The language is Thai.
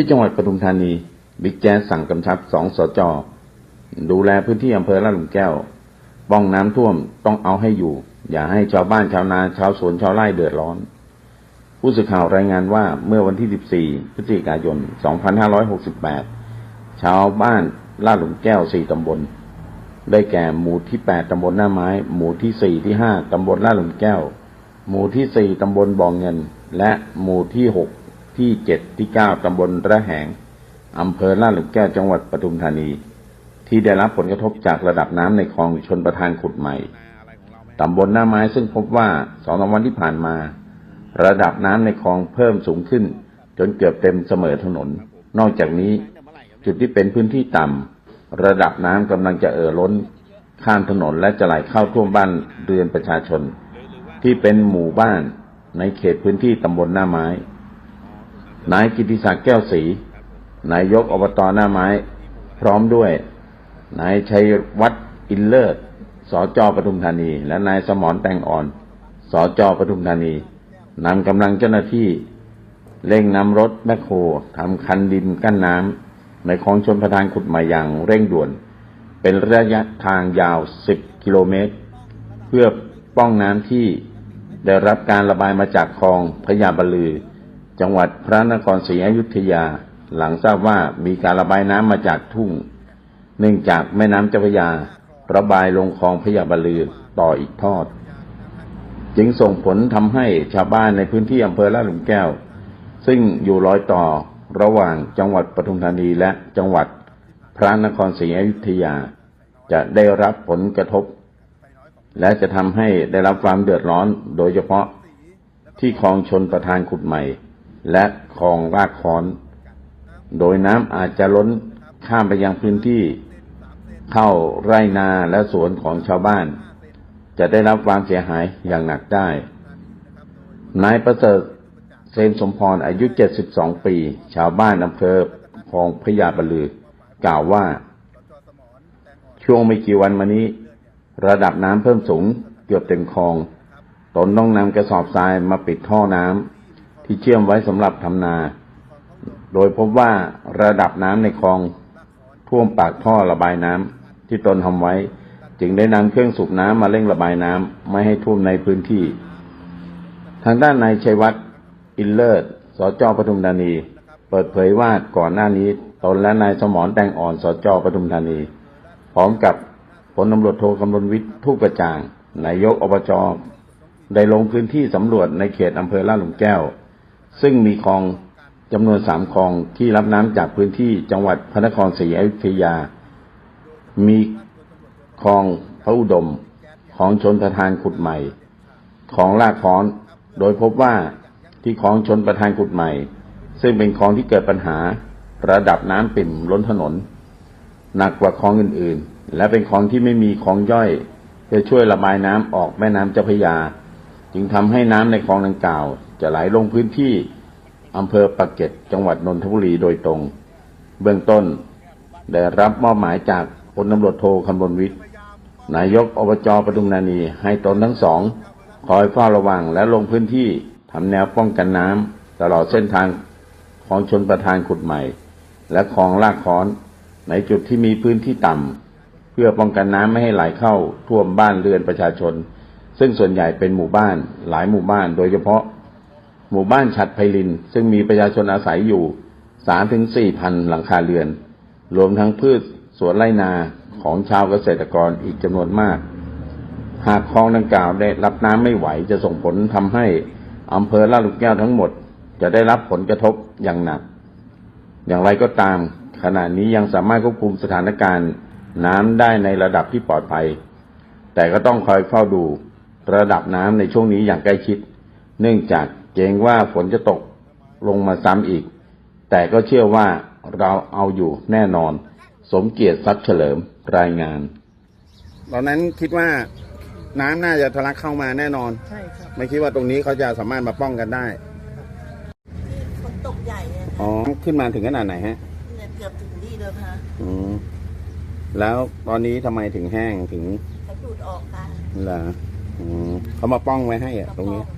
ที่จังหวัดปทุมธานีบิ๊กแจ๊สสั่งกำชับสองสจดูแลพื้นที่อำเภอลาดหลุมแก้วป้องน้ำท่วมต้องเอาให้อยู่ อย่าให้ชาวบ้านชาวนาชาวสวนชาวไร่เดือดร้อน ผู้สื่อข่าวรายงานว่าเมื่อวันที่ 14 พฤศจิกายน 2568 ชาวบ้านลาดหลุมแก้ว 4 ตำบล ได้แก่หมู่ที่ 8 ตำบลหน้าไม้ หมู่ที่ 4 ที่ 5 ตำบลลาดหลุมแก้ว หมู่ที่ 4 ตำบลบ่องเงิน และหมู่ที่ 6 ที่7ที่9ตำบลระแหงอำเภอลาดหลุมแก้วจังหวัดปทุมธานี ที่ได้รับผลกระทบจากระดับน้ำในคลองชนประทานขุดใหม่ตำบลหน้าไม้ซึ่งพบว่าสองสามวันที่ผ่านมา ระดับน้ำในคลองเพิ่มสูงขึ้น จนเกือบเต็มเสมอถนน นอกจากนี้ จุดที่เป็นพื้นที่ต่ำระดับน้ำกำลังจะเอ่อล้น ข้ามถนนและจะไหลเข้าท่วมบ้านเรือนประชาชน ที่เป็นหมู่บ้านในเขตพื้นที่ตำบลหน้าไม้ นายกิติศักดิ์แก้วศรีนายกอบตหน้าไม้ พร้อมด้วยนายชัยวัฒน์อินเลิศสจปทุมธานี และนายสมรแต่งอ่อนสจปทุมธานีนำกำลังเจ้าหน้าที่เร่งนำรถแมคโครทำคันดินกั้นน้ำในคลองชนประทานขุดใหม่อย่างเร่งด่วน เป็นระยะทางยาว 10 กิโลเมตร เพื่อป้องน้ำที่ได้รับการระบายมาจากคลองพญาบลือ จังหวัดพระนครศรีอยุธยา หลังทราบว่ามีการระบายน้ำมาจากทุ่ง เนื่องจากแม่น้ำเจ้าพระยา ระบายลงคลองพญาบาลือต่ออีกทอด จึงส่งผลทำให้ชาวบ้านในพื้นที่อำเภอลาดหลุมแก้ว ซึ่งอยู่รอยต่อระหว่างจังหวัดปทุมธานีและจังหวัดพระนครศรีอยุธยา จะได้รับผลกระทบ และจะทำให้ได้รับความเดือดร้อนโดยเฉพาะที่คลองชนประทานขุดใหม่ และคลองรากคอน โดยน้ำอาจจะล้นข้ามไปยังพื้นที่ เข้าไร่นาและสวนของชาวบ้าน จะได้รับความเสียหายอย่างหนักได้ นายประเสริฐเซมสมพรอายุ 72 ปี ชาวบ้านอำเภอคลองพญาบลือกล่าวว่า ช่วงไม่กี่วันมานี้ ระดับน้ำเพิ่มสูงเกือบเต็มคลอง ตนต้องนำกระสอบทรายมาปิดท่อน้ำ ที่เชื่อมไว้สำหรับทำนา โดยพบว่าระดับน้ำในคลองท่วมปากท่อระบายน้ำที่ตนทำไว้ จึงได้นำเครื่องสูบน้ำมาเร่งระบายน้ำไม่ให้ท่วมในพื้นที่ ทางด้านนายชัยวัฒน์อินเลิศสจปทุมธานี เปิดเผยว่าก่อนหน้านี้ตนและนายสมรแตงอ่อนสจปทุมธานี พร้อมกับพลตำรวจโทกำลนวิทย์ทุกกระจ่างนายกอบจได้ลงพื้นที่สำรวจในเขตอำเภอลาดหลุมแก้ว ซึ่งมีคลองจำนวนสามคลองที่รับน้ำจากพื้นที่จังหวัดพระนครศรีอยุธยา มีคลองพระอุดม ของชนประทานขุดใหม่ ของลากค้อน โดยพบว่าที่คลองชนประทานขุดใหม่ ซึ่งเป็นคลองที่เกิดปัญหาระดับน้ำปิ่มล้นถนน หนักกว่าคลองอื่นๆ และเป็นคลองที่ไม่มีคลองย่อยเพื่อช่วยระบายน้ำออกแม่น้ำเจ้าพระยา จึงทำให้น้ำในคลองดังกล่าว จะไหลลงพื้นที่อำเภอปากเกร็ดจังหวัดนนทบุรีโดยตรง เบื้องต้นได้รับมอบหมายจากพลตำรวจโทคำบลวิทย์นายกอบจปทุมธานีให้ตนทั้งสองคอยเฝ้าระวังและลงพื้นที่ทำแนวป้องกันน้ำตลอดเส้นทางของชนประทานขุดใหม่ และคลองลากค้อนในจุดที่มีพื้นที่ต่ำเพื่อป้องกันน้ำไม่ให้ไหลเข้าท่วมบ้านเรือนประชาชน ซึ่งส่วนใหญ่เป็นหมู่บ้านหลายหมู่บ้าน โดยเฉพาะ หมู่บ้านฉัดไพลิน ซึ่งมีประชาชนอาศัยอยู่สามถึงสี่พันหลังคาเรือน รวมทั้งพืชสวนไร่นาของชาวเกษตรกรอีกจำนวนมาก หากคลองดังกล่าวได้รับน้ำไม่ไหวจะส่งผลทำให้อำเภอลาดหลุมแก้วทั้งหมด จะได้รับผลกระทบอย่างหนัก อย่างไรก็ตาม ขณะนี้ยังสามารถควบคุมสถานการณ์น้ำได้ในระดับที่ปลอดภัย แต่ก็ต้องคอยเฝ้าดูระดับน้ำในช่วงนี้อย่างใกล้ชิด เนื่องจาก เกรงว่าฝนจะตกลงมาซ้ำอีก แต่ก็เชื่อว่าเราเอาอยู่แน่นอน สมเกียรติทรัพย์เฉลิมรายงาน ตอนนั้นคิดว่าน้ำน่าจะทะลักเข้ามาแน่นอน ใช่ครับไม่คิดว่าตรงนี้เขาจะสามารถมาป้องกันได้ ฝนตกใหญ่เนี่ยอ๋อ ขึ้นมาถึงขนาดไหนฮะ เนี่ยเกือบถึงนี่เลยค่ะอืม แล้วตอนนี้ทำไมถึงแห้งถึงเขาดูดออกกันเหรออืมเขามาป้องไว้ให้อะตรงนี้ กระป๋อ